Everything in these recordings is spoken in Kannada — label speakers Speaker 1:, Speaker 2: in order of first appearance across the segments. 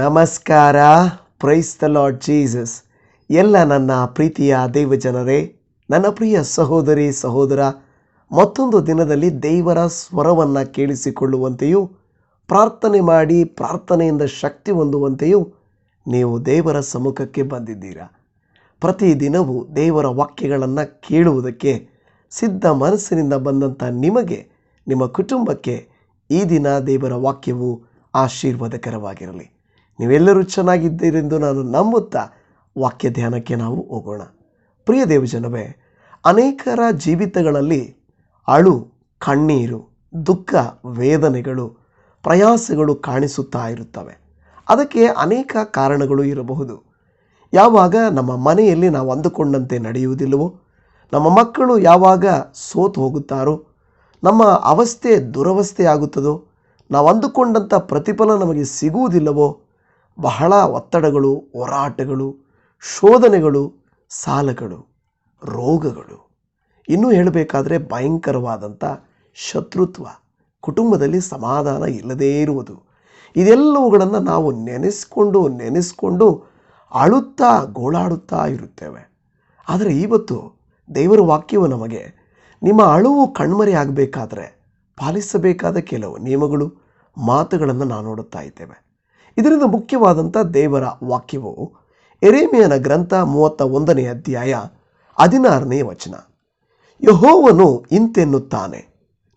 Speaker 1: ನಮಸ್ಕಾರ. ಪ್ರೈಸ್ ದ ಲಾರ್ಡ್ ಜೀಸಸ್ ಎಲ್ಲ ನನ್ನ ಪ್ರೀತಿಯ ದೈವಜನರೇ, ನನ್ನ ಪ್ರಿಯ ಸಹೋದರಿ, ಸಹೋದರ, ಮತ್ತೊಂದು ದಿನದಲ್ಲಿ ದೇವರ ಸ್ವರವನ್ನು ಕೇಳಿಸಿಕೊಳ್ಳುವಂತೆಯೂ, ಪ್ರಾರ್ಥನೆ ಮಾಡಿ ಪ್ರಾರ್ಥನೆಯಿಂದ ಶಕ್ತಿ ಹೊಂದುವಂತೆಯೂ ನೀವು ದೇವರ ಸಮ್ಮುಖಕ್ಕೆ ಬಂದಿದ್ದೀರಾ? ಪ್ರತಿದಿನವೂ ದೇವರ ವಾಕ್ಯಗಳನ್ನು ಕೇಳುವುದಕ್ಕೆ ಸಿದ್ಧ ಮನಸ್ಸಿನಿಂದ ಬಂದಂಥ ನಿಮಗೆ, ನಿಮ್ಮ ಕುಟುಂಬಕ್ಕೆ ಈ ದಿನ ದೇವರ ವಾಕ್ಯವು ಆಶೀರ್ವಾದಕರವಾಗಿರಲಿ. ನೀವೆಲ್ಲರೂ ಚೆನ್ನಾಗಿದ್ದೀರೆಂದು ನಾನು ನಂಬುತ್ತಾ ವಾಕ್ಯ ಧ್ಯಾನಕ್ಕೆ ನಾವು ಹೋಗೋಣ. ಪ್ರಿಯ ದೇವಜನವೇ, ಅನೇಕರ ಜೀವಿತಗಳಲ್ಲಿ ಅಳು, ಕಣ್ಣೀರು, ದುಃಖ, ವೇದನೆಗಳು, ಪ್ರಯಾಸಗಳು ಕಾಣಿಸುತ್ತಾ ಇರುತ್ತವೆ. ಅದಕ್ಕೆ ಅನೇಕ ಕಾರಣಗಳು ಇರಬಹುದು. ಯಾವಾಗ ನಮ್ಮ ಮನೆಯಲ್ಲಿ ನಾವು ಅಂದುಕೊಂಡಂತೆ ನಡೆಯುವುದಿಲ್ಲವೋ, ನಮ್ಮ ಮಕ್ಕಳು ಯಾವಾಗ ಸೋತು ಹೋಗುತ್ತಾರೋ, ನಮ್ಮ ಅವಸ್ಥೆ ದುರವಸ್ಥೆ ಆಗುತ್ತದೋ, ನಾವು ಅಂದುಕೊಂಡಂಥ ಪ್ರತಿಫಲ ನಮಗೆ ಸಿಗುವುದಿಲ್ಲವೋ ಬಹಳ ಒತ್ತಡಗಳು, ಹೋರಾಟಗಳು, ಶೋಧನೆಗಳು, ಸಾಲಗಳು, ರೋಗಗಳು. ಇನ್ನೂ ಹೇಳಬೇಕಾದ್ರೆ ಭಯಂಕರವಾದಂಥ ಶತ್ರುತ್ವ. ಕುಟುಂಬದಲ್ಲಿ ಸಮಾಧಾನ ಇಲ್ಲದೇ ಇರುವುದು. ಇದೆಲ್ಲವುಗಳನ್ನು ನಾವು ನೆನೆಸ್ಕೊಂಡು ನೆನೆಸ್ಕೊಂಡು ಅಳುತ್ತಾ, ಗೋಳಾಡುತ್ತಾ ಇರುತ್ತೇವೆ. ಆದರೆ ಇವತ್ತು ದೇವರ ವಾಕ್ಯವು ನಮಗೆ ನಿಮ್ಮ ಅಳುವು ಕಣ್ಮರೆ ಆಗಬೇಕಾದ್ರೆ ಪಾಲಿಸಬೇಕಾದ ಕೆಲವು ನಿಯಮಗಳು, ಮಾತುಗಳನ್ನು ನಾವು ನೋಡುತ್ತಾ ಇದ್ದೇವೆ. ಇದರಿಂದ ಮುಖ್ಯವಾದಂಥ ದೇವರ ವಾಕ್ಯವು ಎರೇಮಿಯನ ಗ್ರಂಥ ಮೂವತ್ತ ಒಂದನೇ ಅಧ್ಯಾಯ ಹದಿನಾರನೇ ವಚನ. ಯಹೋವನು ಇಂತೆನ್ನುತ್ತಾನೆ,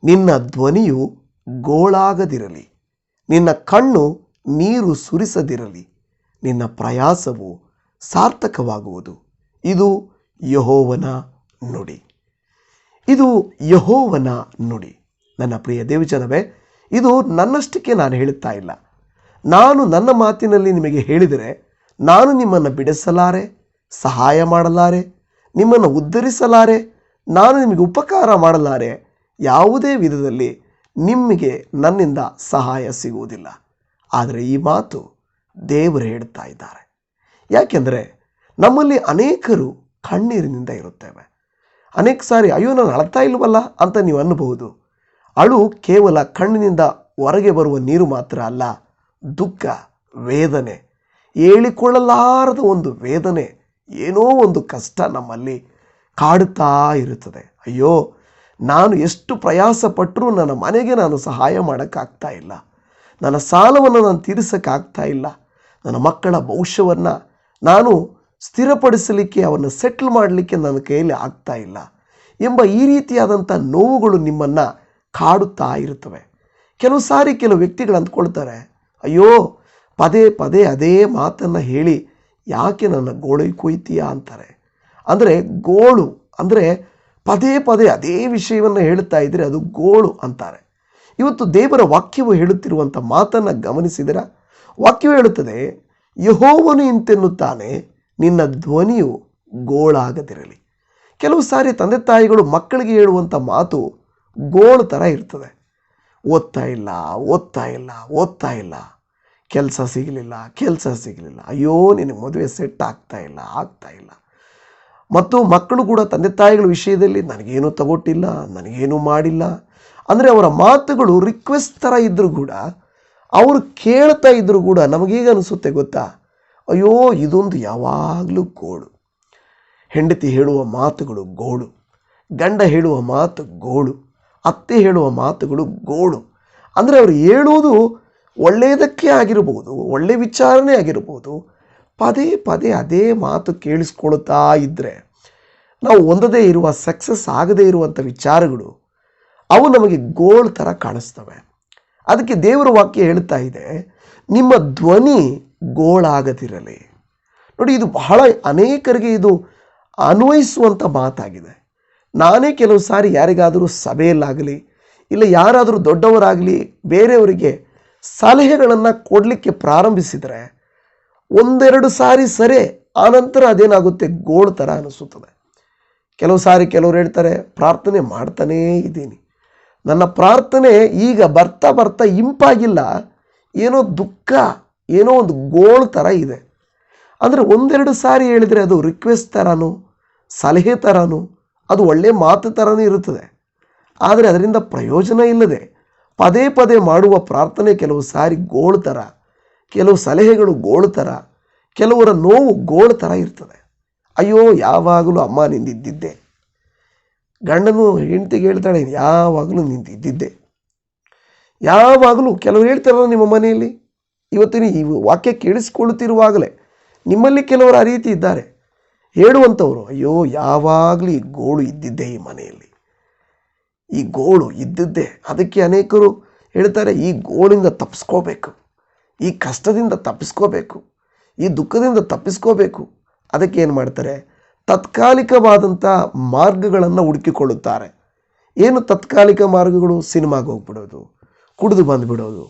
Speaker 1: ನಿನ್ನ ಧ್ವನಿಯು ಗೋಳಾಗದಿರಲಿ, ನಿನ್ನ ಕಣ್ಣು ನೀರು ಸುರಿಸದಿರಲಿ, ನಿನ್ನ ಪ್ರಯಾಸವು ಸಾರ್ಥಕವಾಗುವುದು. ಇದು ಯಹೋವನ ನುಡಿ. ಇದು ಯಹೋವನ ನುಡಿ. ನನ್ನ ಪ್ರಿಯ ದೇವಜನವೇ, ಇದು ನನ್ನಷ್ಟಕ್ಕೆ ನಾನು ಹೇಳುತ್ತಾ ಇಲ್ಲ. ನಾನು ನನ್ನ ಮಾತಿನಲ್ಲಿ ನಿಮಗೆ ಹೇಳಿದರೆ ನಾನು ನಿಮ್ಮನ್ನು ಬಿಡಿಸಲಾರೆ, ಸಹಾಯ ಮಾಡಲಾರೆ, ನಿಮ್ಮನ್ನು ಉದ್ಧರಿಸಲಾರೆ, ನಾನು ನಿಮಗೆ ಉಪಕಾರ ಮಾಡಲಾರೆ. ಯಾವುದೇ ವಿಧದಲ್ಲಿ ನಿಮಗೆ ನನ್ನಿಂದ ಸಹಾಯ ಸಿಗುವುದಿಲ್ಲ. ಆದರೆ ಈ ಮಾತು ದೇವರು ಹೇಳ್ತಾ ಇದ್ದಾರೆ. ಯಾಕೆಂದರೆ ನಮ್ಮಲ್ಲಿ ಅನೇಕರು ಕಣ್ಣೀರಿನಿಂದ ಇರುತ್ತೇವೆ. ಅನೇಕ ಸಾರಿ, ಅಯ್ಯೋ, ನಾನು ಅಳ್ತಾ ಇಲ್ವಲ್ಲ? ಅಂತ ನೀವು ಅನ್ನಬಹುದು. ಅಳು ಕೇವಲ ಕಣ್ಣಿನಿಂದ ಹೊರಗೆ ಬರುವ ನೀರು ಮಾತ್ರ ಅಲ್ಲ. ದುಃಖ, ವೇದನೆ. ಹೇಳಿಕೊಳ್ಳಲಾರದ ಒಂದು ವೇದನೆ ಏನೋ ಒಂದು ಕಷ್ಟ ನಮ್ಮಲ್ಲಿ ಕಾಡುತ್ತಾ ಇರುತ್ತದೆ. ಅಯ್ಯೋ, ನಾನು ಎಷ್ಟು ಪ್ರಯಾಸ ಪಟ್ಟರೂ ನನ್ನ ಮನೆಗೆ ನಾನು ಸಹಾಯ ಮಾಡೋಕ್ಕಾಗ್ತಾ ಇಲ್ಲ. ನನ್ನ ಸಾಲವನ್ನು ನಾನು ತೀರಿಸೋಕ್ಕಾಗ್ತಾ ಇಲ್ಲ. ನನ್ನ ಮಕ್ಕಳ ಭವಿಷ್ಯವನ್ನು ನಾನು ಸ್ಥಿರಪಡಿಸಲಿಕ್ಕೆ, ಅವನ್ನು ಸೆಟ್ಲ್ ಮಾಡಲಿಕ್ಕೆ ನನ್ನ ಕೈಯಲ್ಲಿ ಆಗ್ತಾ ಇಲ್ಲ ಎಂಬ ಈ ರೀತಿಯಾದಂಥ ನೋವುಗಳು ನಿಮ್ಮನ್ನು ಕಾಡುತ್ತಾ ಇರುತ್ತವೆ. ಕೆಲವು ಸಾರಿ ಕೆಲವು ವ್ಯಕ್ತಿಗಳು ಅಂದ್ಕೊಳ್ತಾರೆ ಅಯ್ಯೋ, ಪದೇ ಪದೇ ಅದೇ ಮಾತನ್ನು ಹೇಳಿ ಯಾಕೆ ನನ್ನ ಗೋಳಿಗೆ ಕೊಯ್ತೀಯಾ ಅಂತಾರೆ. ಅಂದರೆ ಗೋಳು, ಅಂದರೆ ಪದೇ ಪದೇ ಅದೇ ವಿಷಯವನ್ನು ಹೇಳ್ತಾ ಇದ್ದರೆ ಅದು ಗೋಳು ಅಂತಾರೆ. ಇವತ್ತು ದೇವರ ವಾಕ್ಯವು ಹೇಳುತ್ತಿರುವಂಥ ಮಾತನ್ನು ಗಮನಿಸಿದರ? ವಾಕ್ಯವು ಹೇಳುತ್ತದೆ, ಯಹೋವನು ಇಂತೆನ್ನುತ್ತಾನೆ, ನಿನ್ನ ಧ್ವನಿಯು ಗೋಳಾಗದಿರಲಿ. ಕೆಲವು ಸಾರಿ ತಂದೆ ತಾಯಿಗಳು ಮಕ್ಕಳಿಗೆ ಹೇಳುವಂಥ ಮಾತು ಗೋಳು ಥರ ಇರ್ತದೆ. ಓದ್ತಾ ಇಲ್ಲ ಓದ್ತಾ ಇಲ್ಲ ಓದ್ತಾ ಇಲ್ಲ. ಕೆಲಸ ಸಿಗಲಿಲ್ಲ ಕೆಲಸ ಸಿಗಲಿಲ್ಲ. ಅಯ್ಯೋ ನಿನಗೆ ಮದುವೆ ಸೆಟ್ ಆಗ್ತಾ ಇಲ್ಲ ಆಗ್ತಾ ಇಲ್ಲ. ಮತ್ತು ಮಕ್ಕಳು ಕೂಡ ತಂದೆ ತಾಯಿಗಳ ವಿಷಯದಲ್ಲಿ ನನಗೇನು ತಗೊಟ್ಟಿಲ್ಲ, ನನಗೇನು ಮಾಡಿಲ್ಲ. ಅಂದರೆ ಅವರ ಮಾತುಗಳು ರಿಕ್ವೆಸ್ಟ್ ಥರ ಇದ್ದರೂ ಕೂಡ, ಅವರು ಕೇಳ್ತಾ ಇದ್ದರೂ ಕೂಡ ನಮಗೀಗ ಅನಿಸುತ್ತೆ ಗೊತ್ತಾ? ಅಯ್ಯೋ, ಇದೊಂದು ಯಾವಾಗಲೂ ಗೋಳು. ಹೆಂಡತಿ ಹೇಳುವ ಮಾತುಗಳು ಗೋಳು. ಗಂಡ ಹೇಳುವ ಮಾತು ಗೋಳು. ಅತ್ತೆ ಹೇಳುವ ಮಾತುಗಳು ಗೋಳು. ಅಂದರೆ ಅವರು ಹೇಳುವುದು ಒಳ್ಳೆಯದಕ್ಕೆ ಆಗಿರಬಹುದು ಒಳ್ಳೆಯ ವಿಚಾರನೇ ಆಗಿರ್ಬೋದು, ಪದೇ ಪದೇ ಅದೇ ಮಾತು ಕೇಳಿಸ್ಕೊಳ್ತಾ ಇದ್ದರೆ ನಾವು ಹೊಂದದೇ ಇರುವ, ಸಕ್ಸಸ್ ಆಗದೇ ಇರುವಂಥ ವಿಚಾರಗಳು ಅವು ನಮಗೆ ಗೋಳ್ ಥರ ಕಾಣಿಸ್ತವೆ. ಅದಕ್ಕೆ ದೇವರ ವಾಕ್ಯ ಹೇಳ್ತಾ ಇದೆ, ನಿಮ್ಮ ಧ್ವನಿ ಗೋಳಾಗದಿರಲಿ. ನೋಡಿ, ಇದು ಬಹಳ ಅನೇಕರಿಗೆ ಇದು ಅನ್ವಯಿಸುವಂಥ ಮಾತಾಗಿದೆ. ನಾನೇ ಕೆಲವು ಸಾರಿ ಯಾರಿಗಾದರೂ ಸಭೆಯಲ್ಲಾಗಲಿ ಇಲ್ಲ ಯಾರಾದರೂ ದೊಡ್ಡವರಾಗಲಿ ಬೇರೆಯವರಿಗೆ ಸಲಹೆಗಳನ್ನು ಕೊಡಲಿಕ್ಕೆ ಪ್ರಾರಂಭಿಸಿದರೆ ಒಂದೆರಡು ಸಾರಿ ಸರಿ, ಆನಂತರ ಅದೇನಾಗುತ್ತೆ? ಗೋಳು ಥರ ಅನಿಸುತ್ತದೆ. ಕೆಲವು ಸಾರಿ ಕೆಲವರು ಹೇಳ್ತಾರೆ, ಪ್ರಾರ್ಥನೆ ಮಾಡ್ತಾನೇ ಇದ್ದೀನಿ. ನನ್ನ ಪ್ರಾರ್ಥನೆ ಈಗ ಬರ್ತಾ ಬರ್ತಾ ಇಂಪಾಗಿಲ್ಲ, ಏನೋ ದುಃಖ, ಏನೋ ಒಂದು ಗೋಳ್ ಥರ ಇದೆ. ಅಂದರೆ ಒಂದೆರಡು ಸಾರಿ ಹೇಳಿದರೆ ಅದು ರಿಕ್ವೆಸ್ಟ್ ಥರನೂ ಸಲಹೆ ಥರನೂ ಅದು ಒಳ್ಳೆಯ ಮಾತು ಥರನೇ ಇರುತ್ತದೆ. ಆದರೆ ಅದರಿಂದ ಪ್ರಯೋಜನ ಇಲ್ಲದೆ ಪದೇ ಪದೇ ಮಾಡುವ ಪ್ರಾರ್ಥನೆ ಕೆಲವು ಸಾರಿ ಗೋಳು ಥರ ಕೆಲವು ಸಲಹೆಗಳು ಗೋಳು ಥರ ಕೆಲವರ ನೋವು ಗೋಳು ಥರ ಇರ್ತದೆ. ಅಯ್ಯೋ, ಯಾವಾಗಲೂ ಅಮ್ಮ ನಿಂದಿದ್ದಿದ್ದೆ. ಗಂಡನು ಹೆಂಡತಿಗೆ ಹೇಳ್ತಾಳೆ, ಯಾವಾಗಲೂ ನಿಂತಿದ್ದಿದ್ದೆ ಯಾವಾಗಲೂ ಕೆಲವರು ಹೇಳ್ತಾರಲ್ಲ ನಿಮ್ಮ ಮನೆಯಲ್ಲಿ? ಇವತ್ತಿನ ಈ ವಾಕ್ಯ ಕೇಳಿಸಿಕೊಳ್ಳುತ್ತಿರುವಾಗಲೇ ನಿಮ್ಮಲ್ಲಿ ಕೆಲವರು ಆ ರೀತಿ ಇದ್ದಾರೆ. ಹೇಳುವಂಥವ್ರು ಅಯ್ಯೋ, ಯಾವಾಗಲೂ ಈ ಗೋಳು ಇದ್ದಿದ್ದೆ ಈ ಮನೆಯಲ್ಲಿ. ಈ ಗೋಳು ಇದ್ದಿದ್ದೆ. ಅದಕ್ಕೆ ಅನೇಕರು ಹೇಳ್ತಾರೆ, ಈ ಗೋಳಿಂದ ತಪ್ಪಿಸ್ಕೋಬೇಕು ಈ ಕಷ್ಟದಿಂದ ತಪ್ಪಿಸ್ಕೋಬೇಕು ಈ ದುಃಖದಿಂದ ತಪ್ಪಿಸ್ಕೋಬೇಕು ಅದಕ್ಕೆ ಏನು ಮಾಡ್ತಾರೆ ತತ್ಕಾಲಿಕವಾದಂಥ ಮಾರ್ಗಗಳನ್ನು ಹುಡುಕಿಕೊಳ್ಳುತ್ತಾರೆ. ಏನು ತಾತ್ಕಾಲಿಕ ಮಾರ್ಗಗಳು? ಸಿನಿಮಾಗೆ ಹೋಗ್ಬಿಡೋದು, ಕುಡಿದು ಬಂದುಬಿಡೋದು,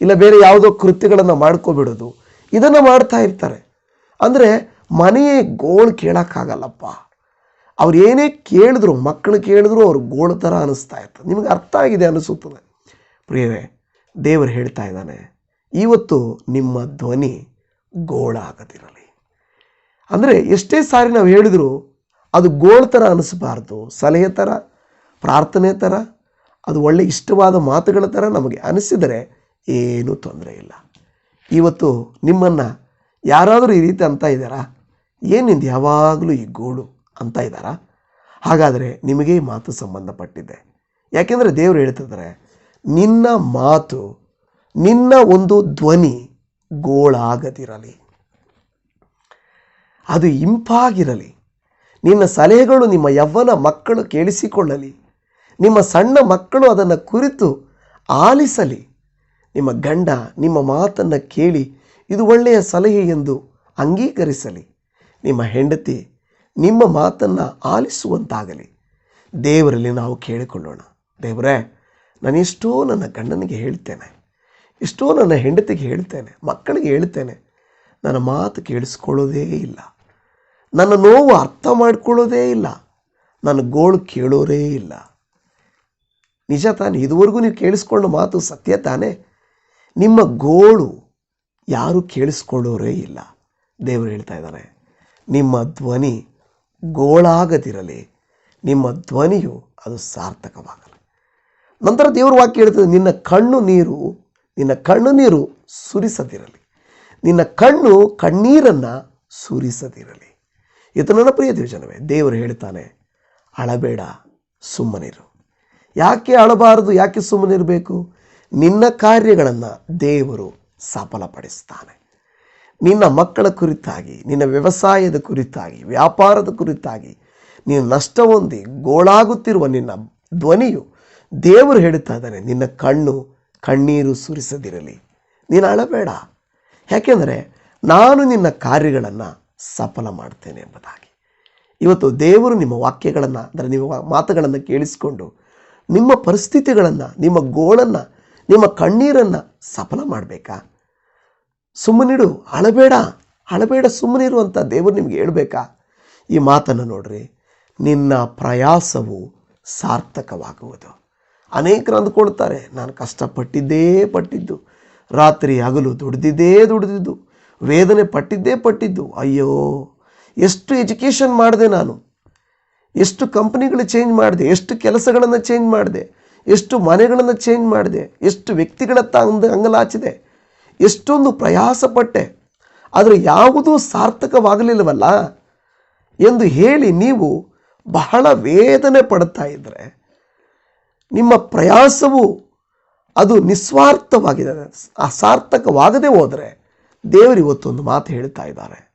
Speaker 1: ಇಲ್ಲ ಬೇರೆ ಯಾವುದೋ ಕೃತ್ಯಗಳನ್ನು ಮಾಡ್ಕೊಬಿಡೋದು. ಇದನ್ನು ಮಾಡ್ತಾ ಇರ್ತಾರೆ. ಅಂದರೆ ಮನೆಯೇ ಗೋಳು ಕೇಳೋಕ್ಕಾಗಲ್ಲಪ್ಪ. ಅವ್ರು ಏನೇ ಕೇಳಿದ್ರು ಮಕ್ಕಳು ಕೇಳಿದ್ರು ಅವ್ರು ಗೋಳು ಥರ ಅನ್ನಿಸ್ತಾ ಇತ್ತು. ನಿಮಗೆ ಅರ್ಥ ಆಗಿದೆ ಅನಿಸುತ್ತದೆ. ಪ್ರಿಯವೇ, ದೇವರು ಹೇಳ್ತಾ ಇದ್ದಾನೆ, ಇವತ್ತು ನಿಮ್ಮ ಧ್ವನಿ ಗೋಳಾಗದಿರಲಿ ಅಂದರೆ ಎಷ್ಟೇ ಸಾರಿ ನಾವು ಹೇಳಿದ್ರು ಅದು ಗೋಳು ಥರ ಅನಿಸಬಾರ್ದು. ಸಲಹೆ ಥರ ಪ್ರಾರ್ಥನೆ ಥರ ಅದು ಒಳ್ಳೆ ಇಷ್ಟವಾದ ಮಾತುಗಳ ಥರ ನಮಗೆ ಅನಿಸಿದರೆ ಏನೂ ತೊಂದರೆ ಇಲ್ಲ. ಇವತ್ತು ನಿಮ್ಮನ್ನು ಯಾರಾದರೂ ಈ ರೀತಿ ಅಂತ ಇದ್ದಾರಾ? ಏನಿಂದ ಯಾವಾಗಲೂ ಈ ಗೋಳು ಅಂತ ಇದ್ದಾರಾ? ಹಾಗಾದರೆ ನಿಮಗೆ ಈ ಮಾತು ಸಂಬಂಧಪಟ್ಟಿದೆ. ಯಾಕೆಂದರೆ ದೇವರು ಹೇಳ್ತಿದ್ದಾರೆ, ನಿನ್ನ ಮಾತು, ನಿನ್ನ ಒಂದು ಧ್ವನಿ ಗೋಳಾಗದಿರಲಿ. ಅದು ಇಂಪಾಗಿರಲಿ. ನಿನ್ನ ಸಲಹೆಗಳು ನಿಮ್ಮ ಯವ್ವನ ಮಕ್ಕಳು ಕೇಳಿಸಿಕೊಳ್ಳಲಿ. ನಿಮ್ಮ ಸಣ್ಣ ಮಕ್ಕಳು ಅದನ್ನು ಕುರಿತು ಆಲಿಸಲಿ. ನಿಮ್ಮ ಗಂಡ ನಿಮ್ಮ ಮಾತನ್ನು ಕೇಳಿ, ಇದು ಒಳ್ಳೆಯ ಸಲಹೆ ಎಂದು ಅಂಗೀಕರಿಸಲಿ. ನಿಮ್ಮ ಹೆಂಡತಿ ನಿಮ್ಮ ಮಾತನ್ನು ಆಲಿಸುವಂತಾಗಲಿ. ದೇವರಲ್ಲಿ ನಾವು ಕೇಳಿಕೊಳ್ಳೋಣ. ದೇವರೇ, ನಾನು ಎಷ್ಟೋ ನನ್ನ ಗಂಡನಿಗೆ ಹೇಳ್ತೇನೆ, ಎಷ್ಟೋ ನನ್ನ ಹೆಂಡತಿಗೆ ಹೇಳ್ತೇನೆ, ಮಕ್ಕಳಿಗೆ ಹೇಳ್ತೇನೆ, ನನ್ನ ಮಾತು ಕೇಳಿಸ್ಕೊಳ್ಳೋದೇ ಇಲ್ಲ. ನನ್ನ ನೋವು ಅರ್ಥ ಮಾಡಿಕೊಳ್ಳೋದೇ ಇಲ್ಲ. ನನ್ನ ಗೋಳು ಕೇಳೋರೇ ಇಲ್ಲ. ನಿಜ ತಾನೇ, ಇದುವರೆಗೂ ನೀವು ಕೇಳಿಸ್ಕೊಂಡ ಮಾತು ಸತ್ಯ ತಾನೇ. ನಿಮ್ಮ ಗೋಳು ಯಾರೂ ಕೇಳಿಸ್ಕೊಳ್ಳೋರೇ ಇಲ್ಲ. ದೇವರು ಹೇಳ್ತಾ ಇದ್ದಾನೆ ನಿಮ್ಮ ಧ್ವನಿ ಗೋಳಾಗದಿರಲಿ, ನಿಮ್ಮ ಧ್ವನಿಯು ಅದು ಸಾರ್ಥಕವಾಗಲಿ. ನಂತರ ದೇವರು ವಾಕ್ಯ ಹೇಳ್ತದೆ, ನಿನ್ನ ಕಣ್ಣು ನೀರು, ನಿನ್ನ ಕಣ್ಣು ನೀರು ಸುರಿಸದಿರಲಿ. ನಿನ್ನ ಕಣ್ಣು ಕಣ್ಣೀರನ್ನು ಸುರಿಸದಿರಲಿ. ಇದು ನನ್ನ ಪ್ರಿಯ ದೇವಜನವೇ, ದೇವರು ಹೇಳ್ತಾನೆ, ಅಳಬೇಡ, ಸುಮ್ಮನಿರು. ಯಾಕೆ ಅಳಬಾರದು, ಯಾಕೆ ಸುಮ್ಮನಿರಬೇಕು? ನಿನ್ನ ಕಾರ್ಯಗಳನ್ನು ದೇವರು ಸಫಲಪಡಿಸ್ತಾನೆ. ನಿನ್ನ ಮಕ್ಕಳ ಕುರಿತಾಗಿ, ನಿನ್ನ ವ್ಯವಸಾಯದ ಕುರಿತಾಗಿ, ವ್ಯಾಪಾರದ ಕುರಿತಾಗಿ, ನೀನು ನಷ್ಟ ಹೊಂದಿ ಗೋಳಾಗುತ್ತಿರುವ ನಿನ್ನ ಧ್ವನಿಯು ದೇವರು ಹೇಳುತ್ತಾ ಇದ್ದಾನೆ, ನಿನ್ನ ಕಣ್ಣು ಕಣ್ಣೀರು ಸುರಿಸದಿರಲಿ. ನೀನು ಅಳಬೇಡ. ಯಾಕೆಂದರೆ ನಾನು ನಿನ್ನ ಕಾರ್ಯಗಳನ್ನು ಸಫಲ ಮಾಡ್ತೇನೆ ಎಂಬುದಾಗಿ. ಇವತ್ತು ದೇವರು ನಿಮ್ಮ ವಾಕ್ಯಗಳನ್ನು, ಅಂದರೆ ನಿಮ್ಮ ಮಾತುಗಳನ್ನು ಕೇಳಿಸಿಕೊಂಡು ನಿಮ್ಮ ಪರಿಸ್ಥಿತಿಗಳನ್ನು, ನಿಮ್ಮ ಗೋಳನ್ನು, ನಿಮ್ಮ ಕಣ್ಣೀರನ್ನು ಸಫಲ ಮಾಡಬೇಕಾ? ಸುಮ್ಮನಿಡು ಅಳಬೇಡ ಅಳಬೇಡ, ಸುಮ್ಮನಿರು ಅಂತ ದೇವರು ನಿಮಗೆ ಹೇಳಬೇಕಾ? ಈ ಮಾತನ್ನು ನೋಡ್ರಿ, ನಿನ್ನ ಪ್ರಯಾಸವು ಸಾರ್ಥಕವಾಗುವುದು. ಅನೇಕರು ಅಂದ್ಕೊಳ್ತಾರೆ, ನಾನು ಕಷ್ಟಪಟ್ಟಿದ್ದೇ ಪಟ್ಟಿದ್ದು, ರಾತ್ರಿ ಹಗಲು ದುಡ್ದಿದ್ದೇ ದುಡಿದಿದ್ದು, ವೇದನೆ ಪಟ್ಟಿದ್ದೇ ಪಟ್ಟಿದ್ದು, ಅಯ್ಯೋ, ಎಷ್ಟು ಎಜುಕೇಷನ್ ಮಾಡಿದೆ ನಾನು, ಎಷ್ಟು ಕಂಪ್ನಿಗಳು ಚೇಂಜ್ ಮಾಡಿದೆ, ಎಷ್ಟು ಕೆಲಸಗಳನ್ನು ಚೇಂಜ್ ಮಾಡಿದೆ, ಎಷ್ಟು ಮನೆಗಳನ್ನು ಚೇಂಜ್ ಮಾಡಿದೆ, ಎಷ್ಟು ವ್ಯಕ್ತಿಗಳತ್ತ ಅಂದ ಅಂಗಲಾಚಿದೆ ಎಷ್ಟೊಂದು ಪ್ರಯಾಸಪಟ್ಟೆ. ಆದರೆ ಯಾವುದೂ ಸಾರ್ಥಕವಾಗಲಿಲ್ಲವಲ್ಲ? ಎಂದು ಹೇಳಿ ನೀವು ಬಹಳ ವೇದನೆ ಪಡ್ತಾ ಇದ್ದರೆ ನಿಮ್ಮ ಪ್ರಯಾಸವು ಅದು ನಿಸ್ವಾರ್ಥವಾಗಿದೆ. ಅಸಾರ್ಥಕವಾಗದೆ ಹೋದರೆ ದೇವರು ಇವತ್ತೊಂದು ಮಾತು ಹೇಳ್ತಾ ಇದ್ದಾರೆ.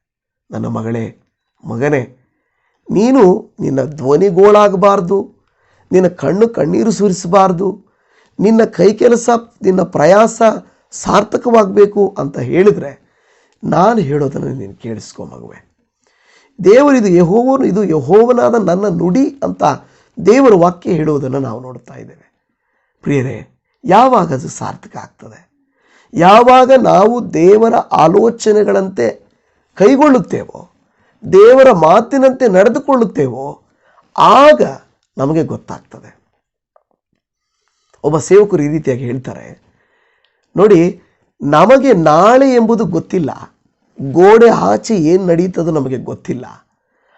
Speaker 1: ನನ್ನ ಮಗಳೇ, ಮಗನೇ, ನೀನು ನಿನ್ನ ಧ್ವನಿಗೋಳಾಗಬಾರ್ದು, ನಿನ್ನ ಕಣ್ಣು ಕಣ್ಣೀರು ಸುರಿಸಬಾರ್ದು, ನಿನ್ನ ಕೈ ಕೆಲಸ, ನಿನ್ನ ಪ್ರಯಾಸ ಸಾರ್ಥಕವಾಗಬೇಕು ಅಂತ ಹೇಳಿದರೆ ನಾನು ಹೇಳೋದನ್ನು ನೀನು ಕೇಳಿಸ್ಕೊ ಮಗುವೆ. ದೇವರು ಇದು ಯಹೋವನು, ಇದು ಯಹೋವನಾದ ನನ್ನ ನುಡಿ ಅಂತ ದೇವರ ವಾಕ್ಯ ಹೇಳುವುದನ್ನು ನಾವು ನೋಡ್ತಾ ಇದ್ದೇವೆ. ಪ್ರಿಯರೇ, ಯಾವಾಗ ಅದು ಸಾರ್ಥಕ ಆಗ್ತದೆ? ಯಾವಾಗ ನಾವು ದೇವರ ಆಲೋಚನೆಗಳಂತೆ ಕೈಗೊಳ್ಳುತ್ತೇವೋ, ದೇವರ ಮಾತಿನಂತೆ ನಡೆದುಕೊಳ್ಳುತ್ತೇವೋ, ಆಗ ನಮಗೆ ಗೊತ್ತಾಗ್ತದೆ. ಒಬ್ಬ ಸೇವಕರು ಈ ರೀತಿಯಾಗಿ ಹೇಳ್ತಾರೆ ನೋಡಿ, ನಮಗೆ ನಾಳೆ ಎಂಬುದು ಗೊತ್ತಿಲ್ಲ. ಗೋಡೆ ಆಚೆ ಏನು ನಡೀತದೋ ನಮಗೆ ಗೊತ್ತಿಲ್ಲ.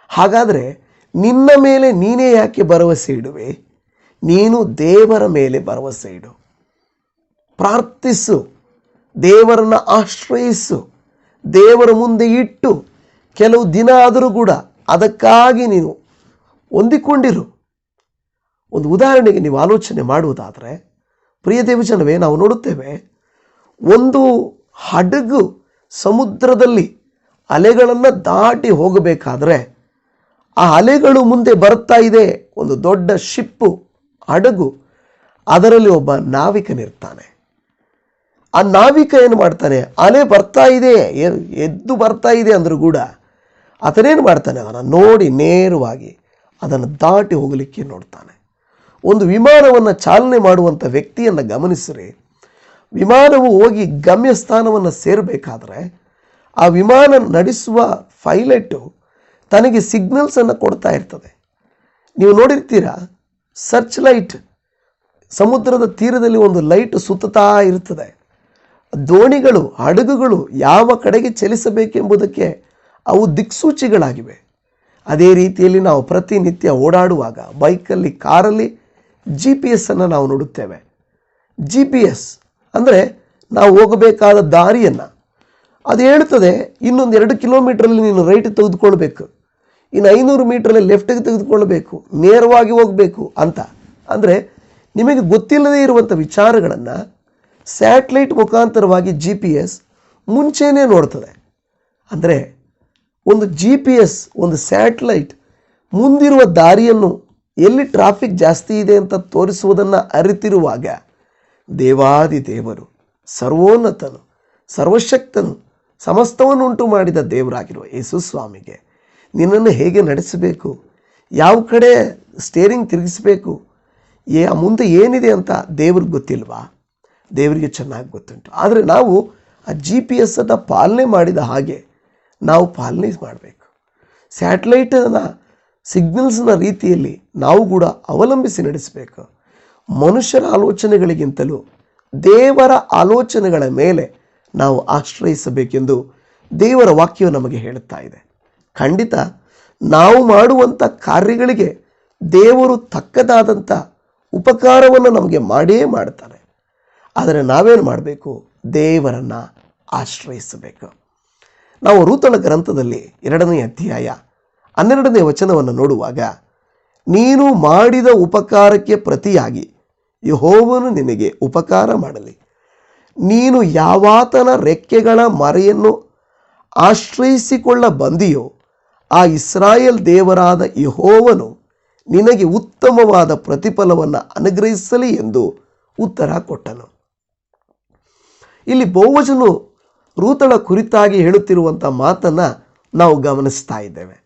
Speaker 1: ಹಾಗಾದರೆ ನಿನ್ನ ಮೇಲೆ ನೀನೇ ಯಾಕೆ ಭರವಸೆ ಇಡುವೆ? ನೀನು ದೇವರ ಮೇಲೆ ಭರವಸೆ ಇಡು. ಪ್ರಾರ್ಥಿಸು, ದೇವರನ್ನು ಆಶ್ರಯಿಸು, ದೇವರ ಮುಂದೆ ಇಟ್ಟು, ಕೆಲವು ದಿನ ಆದರೂ ಕೂಡ ಅದಕ್ಕಾಗಿ ನೀನು ಹೊಂದಿಕೊಂಡಿರು. ಒಂದು ಉದಾಹರಣೆಗೆ ನೀವು ಆಲೋಚನೆ ಮಾಡುವುದಾದರೆ, ಪ್ರಿಯ ದೇವಜನವೇ, ನಾವು ನೋಡುತ್ತೇವೆ ಒಂದು ಹಡಗು ಸಮುದ್ರದಲ್ಲಿ ಅಲೆಗಳನ್ನು ದಾಟಿ ಹೋಗಬೇಕಾದ್ರೆ ಆ ಅಲೆಗಳು ಮುಂದೆ ಬರ್ತಾ ಇದೆ, ಒಂದು ದೊಡ್ಡ ಶಿಪ್ಪು, ಹಡಗು, ಅದರಲ್ಲಿ ಒಬ್ಬ ನಾವಿಕನಿರ್ತಾನೆ ಆ ನಾವಿಕ ಏನು ಮಾಡ್ತಾನೆ, ಅಲೆ ಬರ್ತಾ ಇದೆ ಎದ್ದು ಬರ್ತಾ ಇದೆ ಅಂದರೂ ಕೂಡ ಆತನೇನು ಮಾಡ್ತಾನೆ ಅದನ್ನು ನೋಡಿ ನೇರವಾಗಿ ಅದನ್ನು ದಾಟಿ ಹೋಗಲಿಕ್ಕೆ ನೋಡ್ತಾನೆ. ಒಂದು ವಿಮಾನವನ್ನು ಚಾಲನೆ ಮಾಡುವಂಥ ವ್ಯಕ್ತಿಯನ್ನು ಗಮನಿಸಿರಿ. ವಿಮಾನವು ಹೋಗಿ ಗಮ್ಯಸ್ಥಾನವನ್ನು ಸೇರಬೇಕಾದ್ರೆ ಆ ವಿಮಾನ ನಡೆಸುವ ಪೈಲಟು ತನಗೆ ಸಿಗ್ನಲ್ಸನ್ನು ಕೊಡ್ತಾ ಇರ್ತದೆ. ನೀವು ನೋಡಿರ್ತೀರಾ ಸರ್ಚ್ ಲೈಟ್ ಸಮುದ್ರದ ತೀರದಲ್ಲಿ ಒಂದು ಲೈಟ್ ಸುತ್ತತಾ ಇರ್ತದೆ. ದೋಣಿಗಳು, ಹಡಗುಗಳು ಯಾವ ಕಡೆಗೆ ಚಲಿಸಬೇಕೆಂಬುದಕ್ಕೆ ಅವು ದಿಕ್ಸೂಚಿಗಳಾಗಿವೆ. ಅದೇ ರೀತಿಯಲ್ಲಿ ನಾವು ಪ್ರತಿನಿತ್ಯ ಓಡಾಡುವಾಗ ಬೈಕಲ್ಲಿ, ಕಾರಲ್ಲಿ ಜಿ ಪಿ ಎಸ್ಸನ್ನು ನಾವು ನೋಡುತ್ತೇವೆ. ಜಿ ಪಿ ಎಸ್ ಅಂದರೆ ನಾವು ಹೋಗಬೇಕಾದ ದಾರಿಯನ್ನು. ಅದು ಹೇಳ್ತದೆ ಇನ್ನೊಂದು ಎರಡು ಕಿಲೋಮೀಟ್ರಲ್ಲಿ ನೀನು ರೈಟ್ ತೆಗೆದುಕೊಳ್ಬೇಕು. ಇನ್ನು ಐನೂರು ಮೀಟ್ರಲ್ಲಿ ಲೆಫ್ಟಿಗೆ ತೆಗೆದುಕೊಳ್ಬೇಕು, ನೇರವಾಗಿ ಹೋಗಬೇಕು ಅಂತ. ಅಂದರೆ ನಿಮಗೆ ಗೊತ್ತಿಲ್ಲದೇ ಇರುವಂಥ ವಿಚಾರಗಳನ್ನು ಸ್ಯಾಟ್ಲೈಟ್ ಮುಖಾಂತರವಾಗಿ ಜಿ ಪಿ ಎಸ್ ಮುಂಚೆನೇ ನೋಡ್ತದೆ. ಅಂದರೆ ಒಂದು ಜಿ ಪಿ ಎಸ್ ಒಂದು ಸ್ಯಾಟ್ಲೈಟ್ ಮುಂದಿರುವ ದಾರಿಯನ್ನು ಎಲ್ಲಿ ಟ್ರಾಫಿಕ್ ಜಾಸ್ತಿ ಇದೆ ಅಂತ ತೋರಿಸುವುದನ್ನು ಅರಿತಿರುವಾಗ ದೇವಾದಿ ದೇವರು, ಸರ್ವೋನ್ನತನು, ಸರ್ವಶಕ್ತನು ಸಮಸ್ತವನ್ನು ಉಂಟು ಮಾಡಿದ ದೇವರಾಗಿರುವ ಯೇಸು ಸ್ವಾಮಿಗೆ, ನಿನ್ನನ್ನು ಹೇಗೆ ನಡೆಸಬೇಕು? ಯಾವ ಕಡೆ ಸ್ಟೇರಿಂಗ್ ತಿರುಗಿಸಬೇಕು? ಏ ಮುಂದೆ ಏನಿದೆ ಅಂತ ದೇವ್ರಿಗೆ ಗೊತ್ತಿಲ್ವಾ? ದೇವರಿಗೆ ಚೆನ್ನಾಗಿ ಗೊತ್ತುಂಟು. ಆದರೆ ನಾವು ಆ ಜಿ ಪಿ ಎಸ್ಸನ್ನು ಪಾಲನೆ ಮಾಡಿದ ಹಾಗೆ ನಾವು ಪಾಲನೆ ಮಾಡಬೇಕು. ಸ್ಯಾಟಲೈಟನ್ನು ಸಿಗ್ನಲ್ಸ್ನ ರೀತಿಯಲ್ಲಿ ನಾವು ಕೂಡ ಅವಲಂಬಿಸಿ ನಡೆಸಬೇಕು. ಮನುಷ್ಯರ ಆಲೋಚನೆಗಳಿಗಿಂತಲೂ ದೇವರ ಆಲೋಚನೆಗಳ ಮೇಲೆ ನಾವು ಆಶ್ರಯಿಸಬೇಕೆಂದು ದೇವರ ವಾಕ್ಯವು ನಮಗೆ ಹೇಳುತ್ತಾ ಇದೆ. ಖಂಡಿತ ನಾವು ಮಾಡುವಂಥ ಕಾರ್ಯಗಳಿಗೆ ದೇವರು ತಕ್ಕದಾದಂಥ ಉಪಕಾರವನ್ನು ನಮಗೆ ಮಾಡೇ ಮಾಡ್ತಾರೆ. ಆದರೆ ನಾವೇನು ಮಾಡಬೇಕು? ದೇವರನ್ನು ಆಶ್ರಯಿಸಬೇಕು. ನಾವು ರೂತಳ ಗ್ರಂಥದಲ್ಲಿ ಎರಡನೇ ಅಧ್ಯಾಯ ಹನ್ನೆರಡನೇ ವಚನವನ್ನು ನೋಡುವಾಗ, ನೀನು ಮಾಡಿದ ಉಪಕಾರಕ್ಕೆ ಪ್ರತಿಯಾಗಿ ಯಹೋವನು ನಿನಗೆ ಉಪಕಾರ ಮಾಡಲಿ. ನೀನು ಯಾವಾತನ ರೆಕ್ಕೆಗಳ ಮರೆಯನ್ನು ಆಶ್ರಯಿಸಿಕೊಳ್ಳ ಬಂದಿಯೋ ಆ ಇಸ್ರಾಯೇಲ್ ದೇವರಾದ ಯಹೋವನು ನಿನಗೆ ಉತ್ತಮವಾದ ಪ್ರತಿಫಲವನ್ನು ಅನುಗ್ರಹಿಸಲಿ ಎಂದು ಉತ್ತರ ಕೊಟ್ಟನು. ಇಲ್ಲಿ ಬಹುವಚನು ರೂತಳ ಕುರಿತಾಗಿ ಹೇಳುತ್ತಿರುವಂಥ ಮಾತನ್ನು ನಾವು ಗಮನಿಸ್ತಾ ಇದ್ದೇವೆ.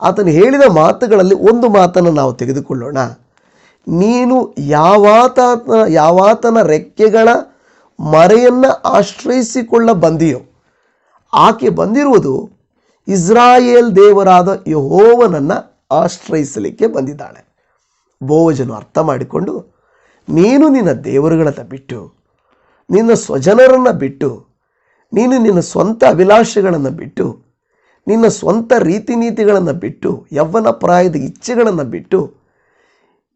Speaker 1: ಆತನು ಹೇಳಿದ ಮಾತುಗಳಲ್ಲಿ ಒಂದು ಮಾತನ್ನು ನಾವು ತೆಗೆದುಕೊಳ್ಳೋಣ. ನೀನು ಯಾವಾತ ಯಾವಾತನ ರೆಕ್ಕೆಗಳ ಮರೆಯನ್ನು ಆಶ್ರಯಿಸಿಕೊಳ್ಳ ಬಂದಿಯೋ, ಆಕೆ ಬಂದಿರುವುದು ಇಸ್ರಾಯೇಲ್ ದೇವರಾದ ಯಹೋವನನ್ನು ಆಶ್ರಯಿಸಲಿಕ್ಕೆ ಬಂದಿದ್ದಾಳೆ. ಬೋವಜನು ಅರ್ಥ ಮಾಡಿಕೊಂಡು, ನೀನು ನಿನ್ನ ದೇವರುಗಳನ್ನು ಬಿಟ್ಟು, ನಿನ್ನ ಸ್ವಜನರನ್ನು ಬಿಟ್ಟು, ನೀನು ನಿನ್ನ ಸ್ವಂತ ಅಭಿಲಾಷೆಗಳನ್ನು ಬಿಟ್ಟು, ನಿನ್ನ ಸ್ವಂತ ರೀತಿ ನೀತಿಗಳನ್ನು ಬಿಟ್ಟು ಯವ್ವನ ಪ್ರಾಯದ ಇಚ್ಛೆಗಳನ್ನು ಬಿಟ್ಟು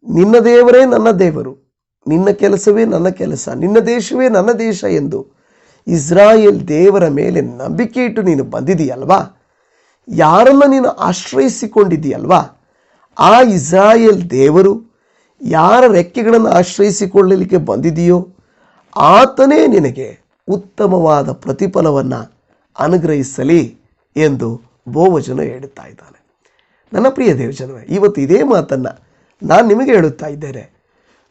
Speaker 1: ನಿನ್ನ ದೇವರೇ ನನ್ನ ದೇವರು, ನಿನ್ನ ಕೆಲಸವೇ ನನ್ನ ಕೆಲಸ, ನಿನ್ನ ದೇಶವೇ ನನ್ನ ದೇಶ ಎಂದು ಇಸ್ರಾಯೇಲ್ ದೇವರ ಮೇಲೆ ನಂಬಿಕೆ ಇಟ್ಟು ನೀನು ಬಂದಿದೆಯಲ್ವಾ ಯಾರನ್ನು ನೀನು ಆಶ್ರಯಿಸಿಕೊಂಡಿದ್ದೀಯಲ್ವಾ? ಆ ಇಸ್ರಾಯೇಲ್ ದೇವರು ಯಾರ ರೆಕ್ಕೆಗಳನ್ನು ಆಶ್ರಯಿಸಿಕೊಳ್ಳಲಿಕ್ಕೆ ಬಂದಿದೆಯೋ, ಆತನೇ ನಿನಗೆ ಉತ್ತಮವಾದ ಪ್ರತಿಫಲವನ್ನು ಅನುಗ್ರಹಿಸಲಿ ಎಂದು ಬೋವಜನ ಹೇಳುತ್ತಾ ಇದ್ದಾನೆ. ನನ್ನ ಪ್ರಿಯ ದೇವಜನವೇ, ಇವತ್ತು ಇದೇ ಮಾತನ್ನು ನಾನು ನಿಮಗೆ ಹೇಳುತ್ತಾ ಇದ್ದೇನೆ.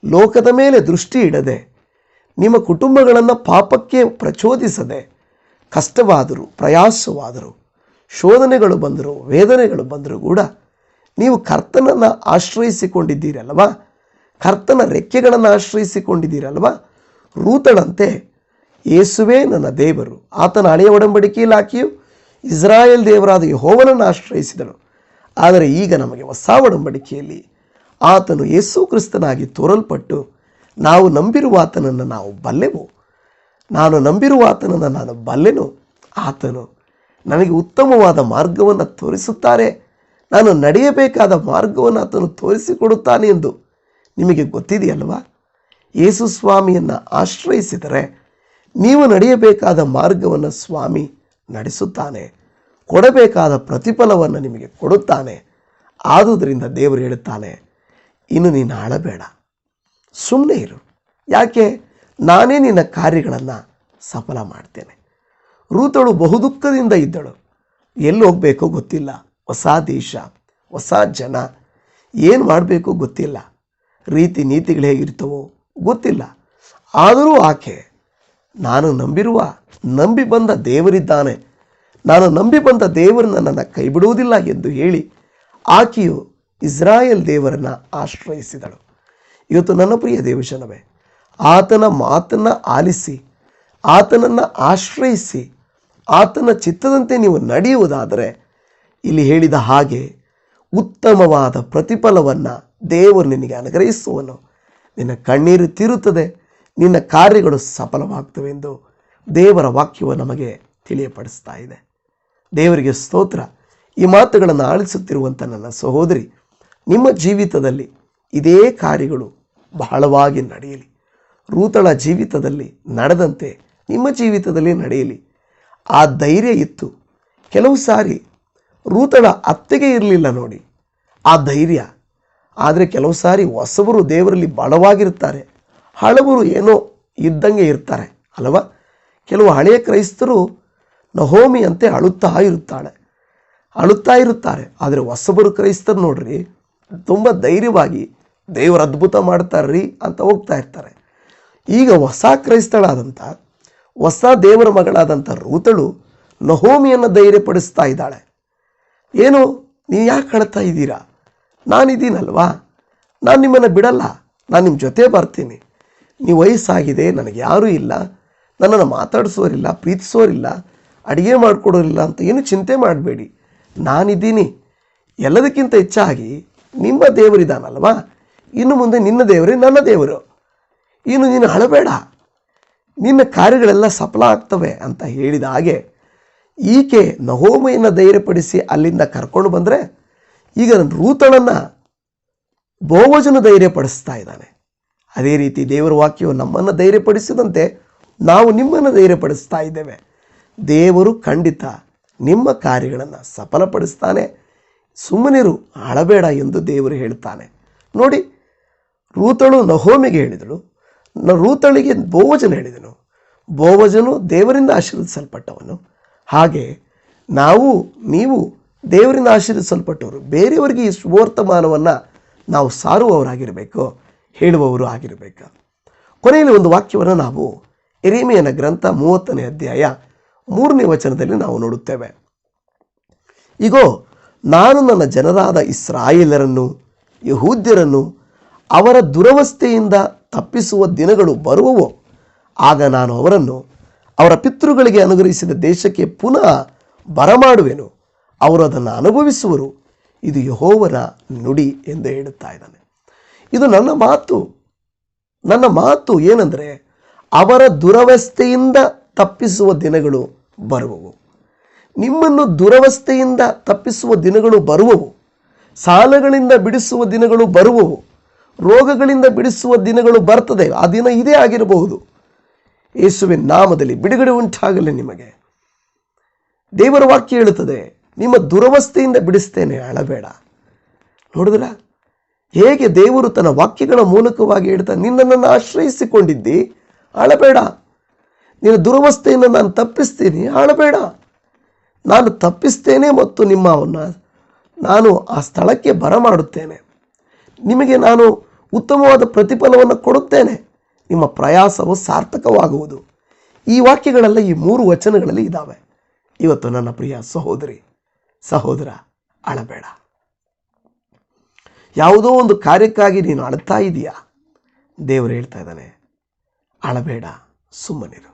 Speaker 1: ಲೋಕದ ಮೇಲೆ ದೃಷ್ಟಿ ಇಡದೆ, ನಿಮ್ಮ ಕುಟುಂಬಗಳನ್ನು ಪಾಪಕ್ಕೆ ಪ್ರಚೋದಿಸದೆ, ಕಷ್ಟವಾದರೂ, ಪ್ರಯಾಸವಾದರೂ, ಶೋಧನೆಗಳು ಬಂದರೂ, ವೇದನೆಗಳು ಬಂದರೂ ಕೂಡ ನೀವು ಕರ್ತನನ್ನು ಆಶ್ರಯಿಸಿಕೊಂಡಿದ್ದೀರಲ್ವಾ ಕರ್ತನ ರೆಕ್ಕೆಗಳನ್ನು ಆಶ್ರಯಿಸಿಕೊಂಡಿದ್ದೀರಲ್ವಾ ರೂತಳಂತೆ ಯೇಸುವೇ ನನ್ನ ದೇವರು, ಆತನ ಹಳೆಯ ಒಡಂಬಡಿಕೆಯಲ್ಲಿ ಹಾಕಿಯು ಇಸ್ರಾಯೇಲ್ ದೇವರಾದ ಯಹೋವನನ್ನು ಆಶ್ರಯಿಸಿದಳು. ಆದರೆ ಈಗ ನಮಗೆ ಹೊಸ ಒಡಂಬಡಿಕೆಯಲ್ಲಿ ಆತನು ಯೇಸು ಕ್ರಿಸ್ತನಾಗಿ ತೋರಲ್ಪಟ್ಟು ನಾವು ನಂಬಿರುವ ಆತನನ್ನು ನಾವು ಬಲ್ಲೆವು. ನಾನು ನಂಬಿರುವ ಆತನನ್ನು ನಾನು ಬಲ್ಲೆನು. ಆತನು ನನಗೆ ಉತ್ತಮವಾದ ಮಾರ್ಗವನ್ನು ತೋರಿಸುತ್ತಾರೆ. ನಾನು ನಡೆಯಬೇಕಾದ ಮಾರ್ಗವನ್ನು ಆತನು ತೋರಿಸಿಕೊಡುತ್ತಾನೆ ಎಂದು ನಿಮಗೆ ಗೊತ್ತಿದೆಯಲ್ವಾ? ಯೇಸು ಸ್ವಾಮಿಯನ್ನು ಆಶ್ರಯಿಸಿದರೆ ನೀವು ನಡೆಯಬೇಕಾದ ಮಾರ್ಗವನ್ನು ಸ್ವಾಮಿ ನಡೆಸುತ್ತಾನೆ. ಕೊಡಬೇಕಾದ ಪ್ರತಿಫಲವನ್ನು ನಿಮಗೆ ಕೊಡುತ್ತಾನೆ. ಆದುದರಿಂದ ದೇವರು ಹೇಳುತ್ತಾನೆ ಇನ್ನು ನೀನು ಆಳಬೇಡ ಸುಮ್ಮನೆ ಇರು. ಯಾಕೆ? ನಾನೇ ನಿನ್ನ ಕಾರ್ಯಗಳನ್ನು ಸಫಲ ಮಾಡ್ತೇನೆ. ರೂತಳು ಬಹುದುಃಖದಿಂದ ಇದ್ದಳು. ಎಲ್ಲಿ ಹೋಗಬೇಕೋ ಗೊತ್ತಿಲ್ಲ. ಹೊಸ ದೇಶ, ಹೊಸ ಜನ. ಏನು ಮಾಡಬೇಕು ಗೊತ್ತಿಲ್ಲ. ರೀತಿ ನೀತಿಗಳು ಹೇಗಿರ್ತವೋ ಗೊತ್ತಿಲ್ಲ. ಆದರೂ ಆಕೆ, ನಾನು ನಂಬಿರುವ, ನಂಬಿ ಬಂದ ದೇವರಿದ್ದಾನೆ. ನಾನು ನಂಬಿ ಬಂದ ದೇವರನ್ನು ನನ್ನ ಕೈಬಿಡುವುದಿಲ್ಲ ಎಂದು ಹೇಳಿ ಆಕೆಯು ಇಸ್ರಾಯೇಲ್ ದೇವರನ್ನು ಆಶ್ರಯಿಸಿದಳು. ಇವತ್ತು ನನ್ನ ಪ್ರಿಯ ದೇವಜನವೇ, ಆತನ ಮಾತನ್ನು ಆಲಿಸಿ, ಆತನನ್ನು ಆಶ್ರಯಿಸಿ, ಆತನ ಚಿತ್ತದಂತೆ ನೀವು ನಡೆಯುವುದಾದರೆ ಇಲ್ಲಿ ಹೇಳಿದ ಹಾಗೆ ಉತ್ತಮವಾದ ಪ್ರತಿಫಲವನ್ನು ದೇವರು ನಿನಗೆ ಅನುಗ್ರಹಿಸುವನು. ನಿನ್ನ ಕಣ್ಣೀರು ತೀರುತ್ತದೆ, ನಿನ್ನ ಕಾರ್ಯಗಳು ಸಫಲವಾಗ್ತವೆ ಎಂದು ದೇವರ ವಾಕ್ಯವು ನಮಗೆ ತಿಳಿಯಪಡಿಸ್ತಾ ಇದೆ. ದೇವರಿಗೆ ಸ್ತೋತ್ರ. ಈ ಮಾತುಗಳನ್ನು ಆಲಿಸುತ್ತಿರುವಂಥ ನನ್ನ ಸಹೋದರಿ ನಿಮ್ಮ ಜೀವಿತದಲ್ಲಿ ಇದೇ ಕಾರ್ಯಗಳು ಬಹಳವಾಗಿ ನಡೆಯಲಿ. ರೂತಳ ಜೀವಿತದಲ್ಲಿ ನಡೆದಂತೆ ನಿಮ್ಮ ಜೀವಿತದಲ್ಲಿ ನಡೆಯಲಿ. ಆ ಧೈರ್ಯ ಇತ್ತು. ಕೆಲವು ಸಾರಿ ರೂತಳ ಅತ್ತೆಗೆ ಇರಲಿಲ್ಲ ನೋಡಿ. ಆ ಧೈರ್ಯ. ಆದರೆ ಕೆಲವು ಸಾರಿ ಹೊಸಬರು ದೇವರಲ್ಲಿ ಬಲವಾಗಿರ್ತಾರೆ ಹಳಬರು ಏನೋ ಇದ್ದಂಗೆ ಇರ್ತಾರೆ, ಅಲ್ವಾ? ಕೆಲವು ಹಳೆಯ ಕ್ರೈಸ್ತರು ನಹೋಮಿಯಂತೆ ಅಳುತ್ತಾ ಇರುತ್ತಾಳೆ. ಅಳುತ್ತಾ ಇರುತ್ತಾರೆ. ಆದರೆ ಹೊಸಬರು ಕ್ರೈಸ್ತರು ನೋಡ್ರಿ ತುಂಬ ಧೈರ್ಯವಾಗಿ ದೇವರು ಅದ್ಭುತ ಮಾಡ್ತಾರ್ರಿ ಅಂತ ಹೋಗ್ತಾ ಇರ್ತಾರೆ. ಈಗ ಹೊಸ ಕ್ರೈಸ್ತಳಾದಂಥ, ಹೊಸ ದೇವರ ಮಗಳಾದಂಥ ರೂತಳು ನಹೋಮಿಯನ್ನು ಧೈರ್ಯಪಡಿಸ್ತಾ ಇದ್ದಾಳೆ. ಏನು ನೀವು ಯಾಕೆ ಕಳ್ತಾ ಇದ್ದೀರಾ? ನಾನಿದ್ದೀನಲ್ವಾ? ನಾನು ನಿಮ್ಮನ್ನು ಬಿಡಲ್ಲ. ನಾನು ನಿಮ್ಮ ಜೊತೆ ಬರ್ತೀನಿ. ನೀವು ವಯಸ್ಸಾಗಿದೆ, ನನಗೆ ಯಾರೂ ಇಲ್ಲ. ನನ್ನನ್ನು ಮಾತಾಡಿಸೋರಿಲ್ಲ, ಪ್ರೀತಿಸೋರಿಲ್ಲ, ಅಡುಗೆ ಮಾಡಿಕೊಡೋರಿಲ್ಲ ಅಂತ ಏನು ಚಿಂತೆ ಮಾಡಬೇಡಿ. ನಾನಿದ್ದೀನಿ. ಎಲ್ಲದಕ್ಕಿಂತ ಹೆಚ್ಚಾಗಿ ನಿಮ್ಮ ದೇವರಿದ್ದಾನಲ್ವಾ ಇನ್ನು ಮುಂದೆ ನಿನ್ನ ದೇವರೇ ನನ್ನ ದೇವರು. ಇನ್ನು ನೀನು ಅಳಬೇಡ ನಿನ್ನ ಕಾರ್ಯಗಳೆಲ್ಲ ಸಫಲ ಆಗ್ತವೆ ಅಂತ ಹೇಳಿದ ಹಾಗೆ ಈಕೆ ನಹೋಮೆಯನ್ನು ಧೈರ್ಯಪಡಿಸಿ ಅಲ್ಲಿಂದ ಕರ್ಕೊಂಡು ಬಂದರೆ ಈಗ ನನ್ನ ರೂತಳನ್ನು ಬೋವಜನ ಧೈರ್ಯಪಡಿಸ್ತಾ ಇದ್ದಾನೆ. ಅದೇ ರೀತಿ ದೇವರ ವಾಕ್ಯವು ನಮ್ಮನ್ನು ಧೈರ್ಯಪಡಿಸಿದಂತೆ ನಾವು ನಿಮ್ಮನ್ನು ಧೈರ್ಯಪಡಿಸ್ತಾ ಇದ್ದೇವೆ. ದೇವರು ಖಂಡಿತ ನಿಮ್ಮ ಕಾರ್ಯಗಳನ್ನು ಸಫಲಪಡಿಸ್ತಾನೆ. ಸುಮ್ಮನಿರು, ಅಳಬೇಡ ಎಂದು ದೇವರು ಹೇಳ್ತಾನೆ. ನೋಡಿ, ರೂತಳು ನಹೋಮಿಗೆ ಹೇಳಿದಳು, ನ ರೂತಳಿಗೆ ಬೋವಜನ ಹೇಳಿದನು. ಬೋವಜನು ದೇವರಿಂದ ಆಶೀರ್ವದಿಸಲ್ಪಟ್ಟವನು. ಹಾಗೆ ನಾವು, ನೀವು ದೇವರಿಂದ ಆಶೀರ್ವಿಸಲ್ಪಟ್ಟವರು ಬೇರೆಯವರಿಗೆ ಈ ಶುಭವರ್ತಮಾನವನ್ನು ನಾವು ಸಾರುವವರಾಗಿರಬೇಕು, ಹೇಳುವವರು ಆಗಿರಬೇಕು. ಕೊನೆಯಲ್ಲಿ ಒಂದು ವಾಕ್ಯವನ್ನು ನಾವು ಎರೇಮಿಯನ ಗ್ರಂಥ ಮೂವತ್ತನೇ ಅಧ್ಯಾಯ ಮೂರನೇ ವಚನದಲ್ಲಿ ನಾವು ನೋಡುತ್ತೇವೆ. ಇಗೋ ನಾನು ನನ್ನ ಜನರಾದ ಇಸ್ರಾಯೇಲರನ್ನು, ಯಹೂದ್ಯರನ್ನು ಅವರ ದುರವಸ್ಥೆಯಿಂದ ತಪ್ಪಿಸುವ ದಿನಗಳು ಬರುವವೋ. ಆಗ ನಾನು ಅವರನ್ನು ಅವರ ಪಿತೃಗಳಿಗೆ ಅನುಗ್ರಹಿಸಿದ ದೇಶಕ್ಕೆ ಪುನಃ ಬರಮಾಡುವೆನು. ಅವರು ಅದನ್ನು ಅನುಭವಿಸುವರು. ಇದು ಯಹೋವನ ನುಡಿ ಎಂದು ಹೇಳುತ್ತಾ ಇದ್ದಾನೆ. ಇದು ನನ್ನ ಮಾತು. ನನ್ನ ಮಾತು ಏನಂದರೆ ಅವರ ದುರವಸ್ಥೆಯಿಂದ ತಪ್ಪಿಸುವ ದಿನಗಳು ಬರುವವು. ನಿಮ್ಮನ್ನು ದುರವಸ್ಥೆಯಿಂದ ತಪ್ಪಿಸುವ ದಿನಗಳು ಬರುವವು. ಸಾಲಗಳಿಂದ ಬಿಡಿಸುವ ದಿನಗಳು ಬರುವವು. ರೋಗಗಳಿಂದ ಬಿಡಿಸುವ ದಿನಗಳು ಬರ್ತದೆ. ಆ ದಿನ ಇದೇ ಆಗಿರಬಹುದು. ಯೇಸುವಿನ ನಾಮದಲ್ಲಿ ಬಿಡುಗಡೆ ಉಂಟಾಗಲಿ ನಿಮಗೆ. ದೇವರ ವಾಕ್ಯ ಹೇಳುತ್ತದೆ, ನಿಮ್ಮ ದುರವಸ್ಥೆಯಿಂದ ಬಿಡಿಸ್ತೇನೆ, ಅಳಬೇಡ. ನೋಡಿದ್ರ? ಹೇಗೆ ದೇವರು ತನ್ನ ವಾಕ್ಯಗಳ ಮೂಲಕವಾಗಿ ಹೇಳ್ತಾ, ನಿನ್ನನ್ನು ಆಶ್ರಯಿಸಿಕೊಂಡಿದ್ದಿ, ಅಳಬೇಡ. ನಿನ್ನ ದುರವಸ್ಥೆಯನ್ನು ನಾನು ತಪ್ಪಿಸ್ತೀನಿ, ಅಳಬೇಡ. ನಾನು ತಪ್ಪಿಸ್ತೇನೆ ಮತ್ತು ನಿಮ್ಮವನ್ನು ನಾನು ಆ ಸ್ಥಳಕ್ಕೆ ಬರಮಾಡುತ್ತೇನೆ. ನಿಮಗೆ ನಾನು ಉತ್ತಮವಾದ ಪ್ರತಿಫಲವನ್ನು ಕೊಡುತ್ತೇನೆ. ನಿಮ್ಮ ಪ್ರಯಾಸವು ಸಾರ್ಥಕವಾಗುವುದು. ಈ ವಾಕ್ಯಗಳೆಲ್ಲ ಈ ಮೂರು ವಚನಗಳಲ್ಲಿ ಇದ್ದಾವೆ. ಇವತ್ತು ನನ್ನ ಪ್ರಿಯ ಸಹೋದರಿ, ಸಹೋದರ, ಅಳಬೇಡ. ಯಾವುದೋ ಒಂದು ಕಾರ್ಯಕ್ಕಾಗಿ ನೀನು ಅಳ್ತಾ ಇದೀಯಾ? ದೇವರು ಹೇಳ್ತಾ ಇದ್ದಾನೆ, ಅಳಬೇಡ, ಸುಮ್ಮನಿರು.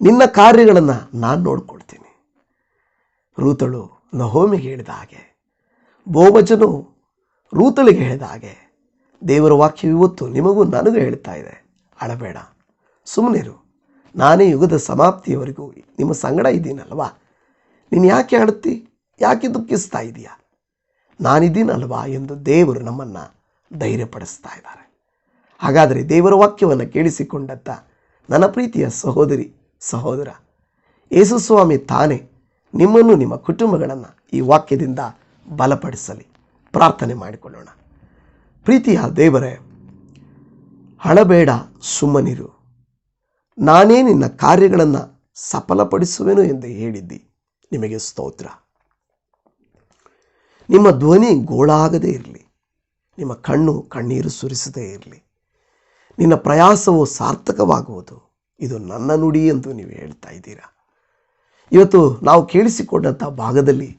Speaker 1: ನಿನ್ನ ಕಾರ್ಯಗಳನ್ನು ನಾನು ನೋಡ್ಕೊಳ್ತೀನಿ. ರೂತಳು ನಹೋಮಿಗೆ ಹೇಳಿದ ಹಾಗೆ. ಬೋಬಜನು ರೂತಳಿಗೆ ಹೇಳಿದ ಹಾಗೆ. ದೇವರ ವಾಕ್ಯ ಇವತ್ತು ನಿಮಗೂ ನನಗೂ ಹೇಳ್ತಾ ಇದೆ. ಅಳಬೇಡ. ಸುಮ್ಮನಿರು ನಾನೇ ಯುಗದ ಸಮಾಪ್ತಿಯವರೆಗೂ ನಿಮ್ಮ ಸಂಗಡ ಇದ್ದೀನಲ್ವಾ? ನೀನು ಯಾಕೆ ಅಳುತ್ತಿ? ಯಾಕೆ ದುಃಖಿಸ್ತಾ ಇದೀಯಾ? ನಾನಿದ್ದೀನಲ್ವಾ ಎಂದು ದೇವರು ನಮ್ಮನ್ನು ಧೈರ್ಯಪಡಿಸ್ತಾ ಇದ್ದಾರೆ. ಹಾಗಾದರೆ ದೇವರ ವಾಕ್ಯವನ್ನು ಕೇಳಿಸಿಕೊಂಡಂಥ ನನ್ನ ಪ್ರೀತಿಯ ಸಹೋದರಿ, ಸಹೋದರ ಯೇಸುಸ್ವಾಮಿ ತಾನೇ ನಿಮ್ಮನ್ನು ನಿಮ್ಮ ಕುಟುಂಬಗಳನ್ನು ಈ ವಾಕ್ಯದಿಂದ ಬಲಪಡಿಸಲಿ. ಪ್ರಾರ್ಥನೆ ಮಾಡಿಕೊಳ್ಳೋಣ. ಪ್ರೀತಿಯ ದೇವರೇ, ಹಳಬೇಡ ಸುಮ್ಮನಿರು. ನಾನೇ ನಿನ್ನ ಕಾರ್ಯಗಳನ್ನು ಸಫಲಪಡಿಸುವೆನು ಎಂದು ಹೇಳಿದ್ದಿ. ನಿಮಗೆ ಸ್ತೋತ್ರ. ನಿಮ್ಮ ಧ್ವನಿ ಗೋಳಾಗದೇ ಇರಲಿ. ನಿಮ್ಮ ಕಣ್ಣು ಕಣ್ಣೀರು ಸುರಿಸದೇ ಇರಲಿ. ನಿನ್ನ ಪ್ರಯಾಸವು ಸಾರ್ಥಕವಾಗುವುದು. ಇದು ನನ್ನ ನುಡಿ ಎಂದು ನೀವು ಹೇಳ್ತಾ ಇದ್ದೀರಾ. ಇವತ್ತು ನಾವು ಕೇಳಿಸಿಕೊಂಡಂಥ ಭಾಗದಲ್ಲಿ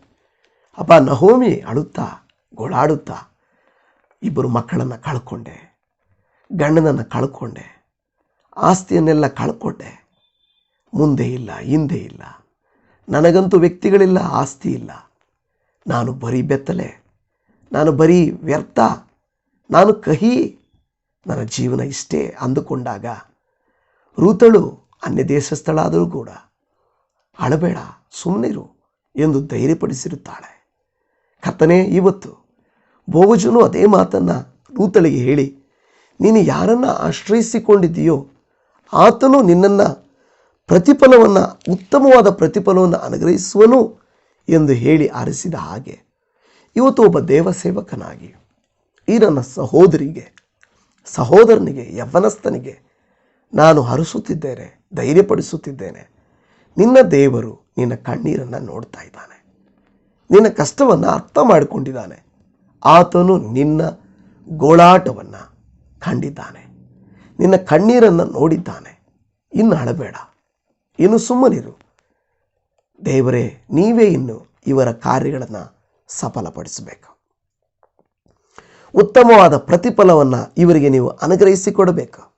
Speaker 1: ಅಪ್ಪ ನಹೋಮಿ ಅಳುತ್ತಾ, ಗೋಳಾಡುತ್ತಾ ಇಬ್ಬರು ಮಕ್ಕಳನ್ನು ಕಳ್ಕೊಂಡೆ, ಗಂಡನನ್ನು ಕಳ್ಕೊಂಡೆ, ಆಸ್ತಿಯನ್ನೆಲ್ಲ ಕಳ್ಕೊಂಡೆ. ಮುಂದೆ ಇಲ್ಲ, ಹಿಂದೆ ಇಲ್ಲ. ನನಗಂತೂ ವ್ಯಕ್ತಿಗಳಿಲ್ಲ, ಆಸ್ತಿ ಇಲ್ಲ. ನಾನು ಬರೀ ಬೆತ್ತಲೆ, ನಾನು ಬರೀ ವ್ಯರ್ಥ, ನಾನು ಕಹಿ. ನನ್ನ ಜೀವನ ಇಷ್ಟೇ ಅಂದುಕೊಂಡಾಗ, ರೂತಳು ಅನ್ಯ ಆದರೂ ಕೂಡ ಅಳಬೇಡ ಸುಮ್ಮನಿರು ಎಂದು ಧೈರ್ಯಪಡಿಸಿರುತ್ತಾಳೆ. ಕತನೆ ಇವತ್ತು ಬೋಗಜನು ಅದೇ ಮಾತನ್ನು ರೂತಳಿಗೆ ಹೇಳಿ, ನೀನು ಯಾರನ್ನು ಆಶ್ರಯಿಸಿಕೊಂಡಿದ್ದೀಯೋ ಆತನು ನಿನ್ನನ್ನು ಪ್ರತಿಫಲವನ್ನು, ಉತ್ತಮವಾದ ಪ್ರತಿಫಲವನ್ನು ಅನುಗ್ರಹಿಸುವನು ಎಂದು ಹೇಳಿ ಆರಿಸಿದ ಹಾಗೆ, ಇವತ್ತು ಒಬ್ಬ ದೇವಸೇವಕನಾಗಿ ಈ ನನ್ನ ಸಹೋದರಿಗೆ, ಸಹೋದರನಿಗೆ ಯವ್ವನಸ್ಥನಿಗೆ ನಾನು ಹರಿಸುತ್ತಿದ್ದೇನೆ, ಧೈರ್ಯಪಡಿಸುತ್ತಿದ್ದೇನೆ. ನಿನ್ನ ದೇವರು ನಿನ್ನ ಕಣ್ಣೀರನ್ನು ನೋಡ್ತಾ ಇದ್ದಾನೆ. ನಿನ್ನ ಕಷ್ಟವನ್ನು ಅರ್ಥ ಮಾಡಿಕೊಂಡಿದ್ದಾನೆ. ಆತನು ನಿನ್ನ ಗೋಳಾಟವನ್ನು ಕಂಡಿದ್ದಾನೆ. ನಿನ್ನ ಕಣ್ಣೀರನ್ನು ನೋಡಿದ್ದಾನೆ. ಇನ್ನು ಅಳಬೇಡ. ಇನ್ನು ಸುಮ್ಮನಿರು. ದೇವರೇ, ನೀವೇ ಇನ್ನು ಇವರ ಕಾರ್ಯಗಳನ್ನು ಸಫಲಪಡಿಸಬೇಕು. ಉತ್ತಮವಾದ ಪ್ರತಿಫಲವನ್ನು ಇವರಿಗೆ ನೀವು ಅನುಗ್ರಹಿಸಿಕೊಡಬೇಕು.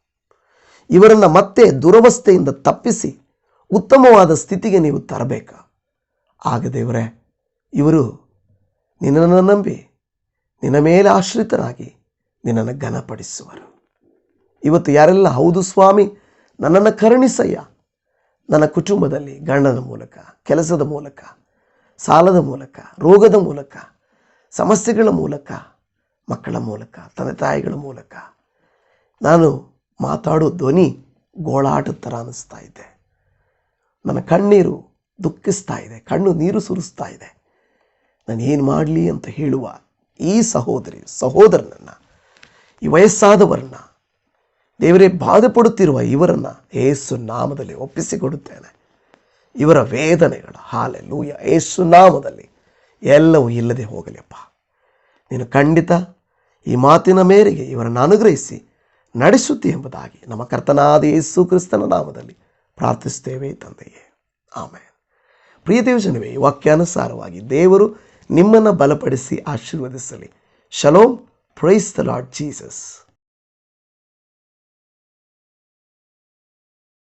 Speaker 1: ಇವರನ್ನು ಮತ್ತೆ ದುರವಸ್ಥೆಯಿಂದ ತಪ್ಪಿಸಿ ಉತ್ತಮವಾದ ಸ್ಥಿತಿಗೆ ನೀವು ತರಬೇಕು? ಆಗ ದೇವರೇ, ಇವರು ನಿನ್ನನ್ನು ನಂಬಿ, ನಿನ್ನ ಮೇಲೆ ಆಶ್ರಿತರಾಗಿ ನಿನ್ನನ್ನು ಘನಪಡಿಸುವರು. ಇವತ್ತು ಯಾರೆಲ್ಲ, ಹೌದು ಸ್ವಾಮಿ, ನನ್ನನ್ನು ಕರುಣಿಸಯ್ಯ. ನನ್ನ ಕುಟುಂಬದಲ್ಲಿ ಗಂಡನ ಮೂಲಕ, ಕೆಲಸದ ಮೂಲಕ, ಸಾಲದ ಮೂಲಕ, ರೋಗದ ಮೂಲಕ, ಸಮಸ್ಯೆಗಳ ಮೂಲಕ, ಮಕ್ಕಳ ಮೂಲಕ, ತಂದೆ ತಾಯಿಗಳ ಮೂಲಕ, ನಾನು ಮಾತಾಡೋ ಧ್ವನಿ ಗೋಳಾಟದ ಥರ ಅನ್ನಿಸ್ತಾ ಇದೆ. ನನ್ನ ಕಣ್ಣೀರು ದುಃಖಿಸ್ತಾ ಇದೆ, ಕಣ್ಣು ನೀರು ಸುರಿಸ್ತಾ ಇದೆ. ನಾನು ಏನು ಮಾಡಲಿ ಅಂತ ಹೇಳುವ ಈ ಸಹೋದರಿ, ಸಹೋದರನನ್ನು, ಈ ವಯಸ್ಸಾದವರನ್ನ, ದೇವರೇ ಬಾಧೆ ಪಡುತ್ತಿರುವ ಇವರನ್ನು ಏಸು ನಾಮದಲ್ಲಿ ಒಪ್ಪಿಸಿಕೊಡುತ್ತೇನೆ. ಇವರ ವೇದನೆಗಳು ಲೂಯ ಏಸು ನಾಮದಲ್ಲಿ ಎಲ್ಲವೂ ಇಲ್ಲದೆ ಹೋಗಲಿಯಪ್ಪ ನೀನು ಖಂಡಿತ ಈ ಮಾತಿನ ಮೇರೆಗೆ ಇವರನ್ನು ಅನುಗ್ರಹಿಸಿ ನಡೆಸುತ್ತಿ ಎಂಬುದಾಗಿ ನಮ್ಮ ಕರ್ತನಾದ ಯೇಸು ಕ್ರಿಸ್ತನ ನಾಮದಲ್ಲಿ ಪ್ರಾರ್ಥಿಸ್ತೇವೆ ತಂದೆಯೇ. ಆಮೇಲೆ ಪ್ರಿಯ ದೇವಜನವೇ ವಾಕ್ಯಾನುಸಾರವಾಗಿ ದೇವರು ನಿಮ್ಮನ್ನು ಬಲಪಡಿಸಿ ಆಶೀರ್ವದಿಸಲಿ. Shalom praise the Lord Jesus